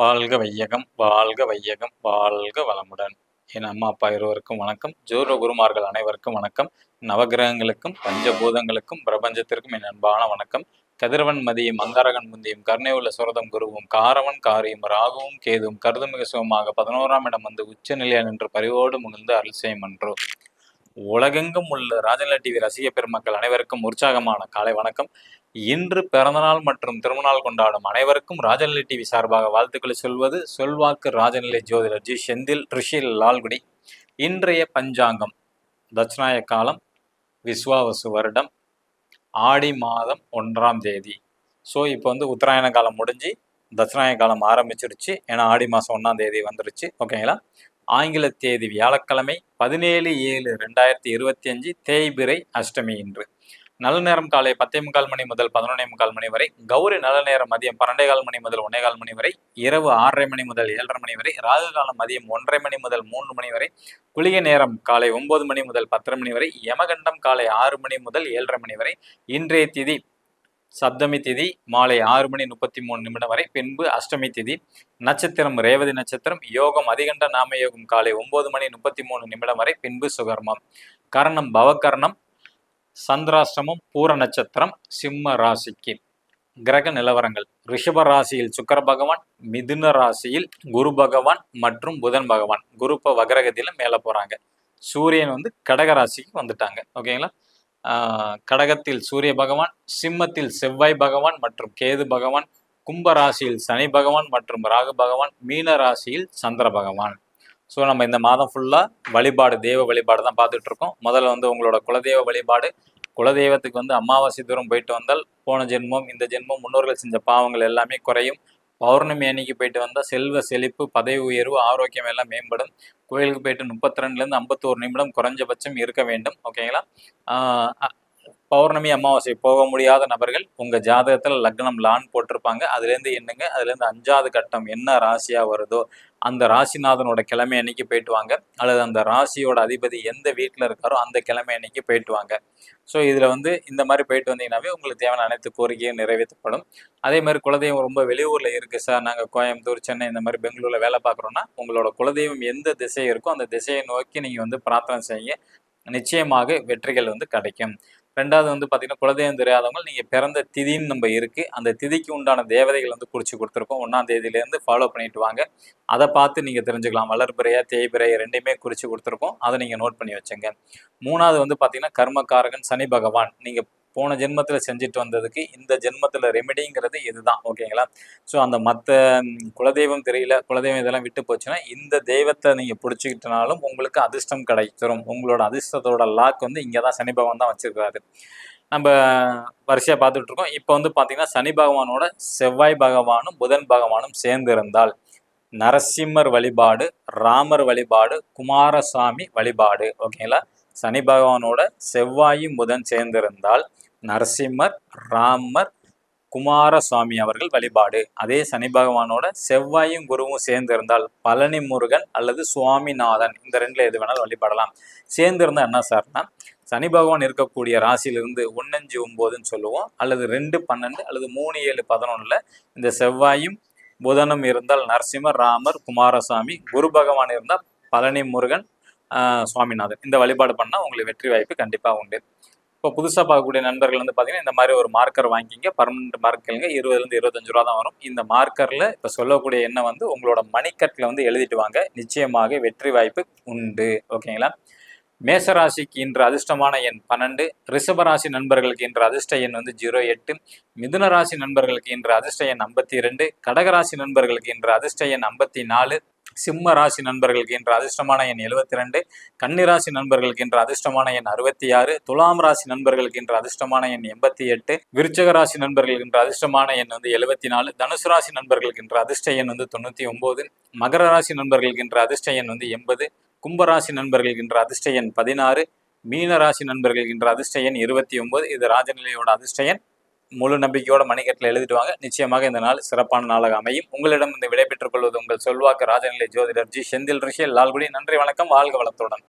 வாழ்க வையகம் வாழ்க வையகம் வாழ்க வளமுடன். என் அம்மா அப்பா இருவருக்கும் வணக்கம். ஜோர குருமார்கள் அனைவருக்கும் வணக்கம். நவகிரகங்களுக்கும் பஞ்சபூதங்களுக்கும் பிரபஞ்சத்திற்கும் என் அன்பான வணக்கம். கதிரவன் மதியம் அங்காரகன் முந்தியும் கருணை உள்ள சுரதம் குருவும் காரவன் காரியும் ராகுவும் கேதுவும் கருதுமிக சுகமாக பதினோராம் இடம் வந்து உச்ச உச்சநிலையா நின்று பரிவோடு முகிழ்ந்து அருள் செய்யும் என்றோ உலகெங்கும் உள்ள ராஜநிலை டிவி ரசிக பெருமக்கள் அனைவருக்கும் உற்சாகமான காலை வணக்கம். இன்று பிறந்தநாள் மற்றும் திருமணநாள் கொண்டாடும் அனைவருக்கும் ராஜநிலை டிவி சார்பாக வாழ்த்துக்களை சொல்வது சொல்வாக்கு ராஜநிலை ஜோதிடர் ஜி. செந்தில் ரிஷில் லால்குடி. இன்றைய பஞ்சாங்கம் தட்சிணாய காலம் விஸ்வாவசு வருடம் ஆடி மாதம் ஒன்றாம் தேதி. ஸோ இப்போ வந்து உத்தராயண காலம் முடிஞ்சு தட்சிணாய காலம் ஆரம்பிச்சிருச்சு. ஏன்னா ஆடி மாதம் ஒன்றாம் தேதி வந்துருச்சு. ஓகேங்களா ஆங்கில தேதி வியாழக்கிழமை பதினேழு ஏழு ரெண்டாயிரத்தி இருபத்தி அஞ்சு தேய்பிரை அஷ்டமி இன்று. நல்ல நேரம் காலை பத்தே முக்கால் மணி முதல் பதினொன்னே முக்கால் மணி வரை கௌரி நல்ல நேரம் மதியம் பன்னெண்டே கால் மணி முதல் ஒன்னே கால் மணி வரை இரவு ஆறரை மணி முதல் ஏழரை மணி வரை ராகு காலம் மதியம் ஒன்றரை மணி முதல் மூன்று மணி வரை குளிகை நேரம் காலை ஒன்பது மணி முதல் பத்தரை மணி வரை யமகண்டம் காலை ஆறு மணி முதல் ஏழரை மணி வரை இன்றைய திதி சப்தமி திதி மாலை ஆறு மணி முப்பத்தி மூணு நிமிடம் வரை. பின்பு அஷ்டமி திதி. நட்சத்திரம் ரேவதி நட்சத்திரம் யோகம் அதிகண்ட நாம யோகம் காலை ஒன்பது மணி முப்பத்தி மூணு நிமிடம் வரை. பின்பு சுகர்மம். கரணம் பவகர்ணம் சந்திராஷ்டமம் பூர நட்சத்திரம் சிம்ம ராசிக்கு. கிரக நிலவரங்கள். ரிஷப ராசியில் சுக்கர பகவான் மிதுன ராசியில் குரு பகவான் மற்றும் புதன் பகவான். குரு இப்போ மேலே போறாங்க. சூரியன் வந்து கடக ராசிக்கு வந்துட்டாங்க. ஓகேங்களா? கடகத்தில் சூரிய பகவான் சிம்மத்தில் செவ்வாய் பகவான் மற்றும் கேது பகவான் கும்ப ராசியில் சனி பகவான் மற்றும் ராகு பகவான் மீன ராசியில் சந்திர பகவான். ஸோ நம்ம இந்த மாதம் ஃபுல்லாக வழிபாடு தெய்வ வழிபாடு தான் பார்த்துட்டு இருக்கோம் முதல்ல வந்து உங்களோட குலதெய்வ வழிபாடு. குலதெய்வத்துக்கு வந்து அமாவாசை தூரம் போயிட்டு வந்தால் போன ஜென்மம் இந்த ஜென்மம் முன்னோர்கள் செஞ்ச பாவங்கள் எல்லாமே குறையும். பௌர்ணமி அன்னைக்கு போயிட்டு வந்தால் செல்வ செழிப்பு பதவி உயர்வு ஆரோக்கியம் எல்லாம் மேம்படும். கோயிலுக்கு போயிட்டு முப்பத்தி ரெண்டுலேருந்து ஐம்பத்தோரு நிமிடம் குறைஞ்சபட்சம் இருக்க வேண்டும். ஓகேங்களா? பௌர்ணமி அமாவாசை போக முடியாத நபர்கள் உங்கள் ஜாதகத்தில் லக்னம் லான் போட்டிருப்பாங்க. அதுலேருந்து என்னங்க? அதுலேருந்து அஞ்சாவது கட்டம் என்ன ராசியாக வருதோ அந்த ராசிநாதனோட கிழமை அன்னைக்கு போயிட்டு வாங்க. அல்லது அந்த ராசியோட அதிபதி எந்த வீட்டில் இருக்காரோ அந்த கிழமை அன்னைக்கு போயிட்டு வாங்க. ஸோ இதில் வந்து இந்த மாதிரி போயிட்டு வந்தீங்கன்னாவே உங்களுக்கு தேவையான அனைத்து கோரிக்கையும் நிறைவேற்றப்படும். அதே மாதிரி குலதெய்வம் ரொம்ப வெளியூரில் இருக்குது சார். நாங்கள் கோயம்புத்தூர் சென்னை இந்த மாதிரி பெங்களூரில் வேலை பார்க்குறோன்னா உங்களோட குலதெய்வம் எந்த திசை இருக்கோ அந்த திசையை நோக்கி நீங்கள் வந்து பிரார்த்தனை செய்யுங்க. நிச்சயமாக வெற்றிகள் வந்து கிடைக்கும். ரெண்டாவது வந்து பார்த்தீங்கன்னா குலதெய்வம் தெரியாதவங்க நீங்கள் பிறந்த திதின்னு நம்ம இருக்குது அந்த திதிக்கு உண்டான தேவதைகள் வந்து குறித்து கொடுத்துருக்கோம். ஒன்றாம் தேதியிலேருந்து ஃபாலோ பண்ணிட்டு வாங்க. அதை பார்த்து நீங்கள் தெரிஞ்சுக்கலாம். வளர்பிறையா தேய்பிறையா ரெண்டையுமே குறித்து கொடுத்துருக்கோம். அதை நீங்கள் நோட் பண்ணி வச்சுங்க. மூணாவது வந்து பார்த்தீங்கன்னா கர்மகாரகன் சனி பகவான். நீங்கள் போன ஜென்மத்தில் செஞ்சுட்டு வந்ததுக்கு இந்த ஜென்மத்தில் ரெமெடிங்கிறது இதுதான் ஓகேங்களா ஸோ அந்த மற்ற குலதெய்வம் தெரியல குலதெய்வம் இதெல்லாம் விட்டு போச்சுன்னா இந்த தெய்வத்தை நீங்கள் பிடிச்சிக்கிட்டனாலும் உங்களுக்கு அதிர்ஷ்டம் கிடைச்சிரும் உங்களோட அதிர்ஷ்டத்தோட லாக் வந்து இங்கே தான் சனி பகவான் தான் வச்சுருக்காரு. நம்ம வரிசையாக பார்த்துட்டு இருக்கோம். இப்போ வந்து பார்த்தீங்கன்னா சனி பகவானோட செவ்வாய் பகவானும் புதன் பகவானும் சேர்ந்து இருந்தால் நரசிம்மர் வழிபாடு ராமர் வழிபாடு குமாரசாமி வழிபாடு ஓகேங்களா சனி பகவானோட செவ்வாயும் புதன் சேர்ந்திருந்தால் நரசிம்மர் ராமர் குமாரசுவாமி அவர்கள் வழிபாடு. அதே சனி பகவானோட செவ்வாயும் குருவும் சேர்ந்திருந்தால் பழனி முருகன் அல்லது சுவாமிநாதன் இந்த ரெண்டுல எது வேணாலும் வழிபடலாம். சேர்ந்திருந்தா என்ன சார்னா சனி பகவான் இருக்கக்கூடிய ராசியிலிருந்து ஒன்னஞ்சு ஒம்போதுன்னு சொல்லுவோம். அல்லது ரெண்டு பன்னெண்டு அல்லது மூணு ஏழு பதினொன்னுல இந்த செவ்வாயும் புதனும் இருந்தால் நரசிம்மர் ராமர் குமாரசாமி குரு பகவான் இருந்தால் பழனி முருகன் சுவாமிநாதன். இந்த வழிபாடு பண்ணால் உங்களுக்கு வெற்றி வாய்ப்பு கண்டிப்பாக உண்டு. இப்போ புதுசாக பார்க்கக்கூடிய நண்பர்கள் வந்து பார்த்தீங்கன்னா இந்த மாதிரி ஒரு மார்க்கர் வாங்கிக்கிங்க பர்மனெண்ட் மார்க்கருங்க இருபதுலேருந்து இருபத்தஞ்சு ரூபா தான் வரும். இந்த மார்க்கரில் இப்போ சொல்லக்கூடிய எண்ணெய் வந்து உங்களோட மணிக்கட்டில் வந்து எழுதிட்டு வாங்க. நிச்சயமாக வெற்றி வாய்ப்பு உண்டு. ஓகேங்களா? மேசராசிக்கு இன்று அதிர்ஷ்டமான எண் பன்னெண்டு. ரிஷபராசி நண்பர்களுக்கு இன்று அதிர்ஷ்ட எண் வந்து ஜீரோ எட்டு. மிதுன ராசி நண்பர்களுக்கு இன்று அதிர்ஷ்ட எண் ஐம்பத்தி ரெண்டு கடகராசி நண்பர்களுக்கு இன்று அதிர்ஷ்ட எண் ஐம்பத்தி நாலு. சிம்ம ராசி நண்பர்களுக்கு என்ற அதிர்ஷ்டமான எண் எழுபத்தி ரெண்டு கன்னிராசி நண்பர்களுக்கு என்ற அதிர்ஷ்டமான எண் அறுபத்தி ஆறு துலாம் ராசி நண்பர்களுக்கு என்ற அதிர்ஷ்டமான எண் எண்பத்தி எட்டு விருச்சக ராசி நண்பர்களுக்கு என்ற அதிர்ஷ்டமான எண் வந்து எழுபத்தி நாலு தனுசு ராசி நண்பர்களுக்கு என்ற அதிர்ஷ்ட எண் வந்து தொண்ணூத்தி ஒம்பது மகர ராசி நண்பர்களுக்கு என்ற அதிர்ஷ்ட எண் வந்து எண்பது கும்பராசி நண்பர்களுக்கு என்ற அதிர்ஷ்ட எண் பதினாறு மீன ராசி நண்பர்களுக்கு என்ற அதிர்ஷ்ட எண் இருபத்தி ஒன்பது இது ராஜநிலையோட அதிர்ஷ்ட எண். முழு நம்பிக்கையோட மணிக்கட்டில் எழுதிடுவாங்க. நிச்சயமாக இந்த நாள் சிறப்பான நாளாக அமையும். உங்களிடம் இந்த விடை பெற்றுக் கொள்வது உங்கள் சொல்வாக்கு ராஜநிலை ஜோதிடர் ஜி. செந்தில் ரிஷி லால்குடி நன்றி வணக்கம். வாழ்க வளத்துடன்.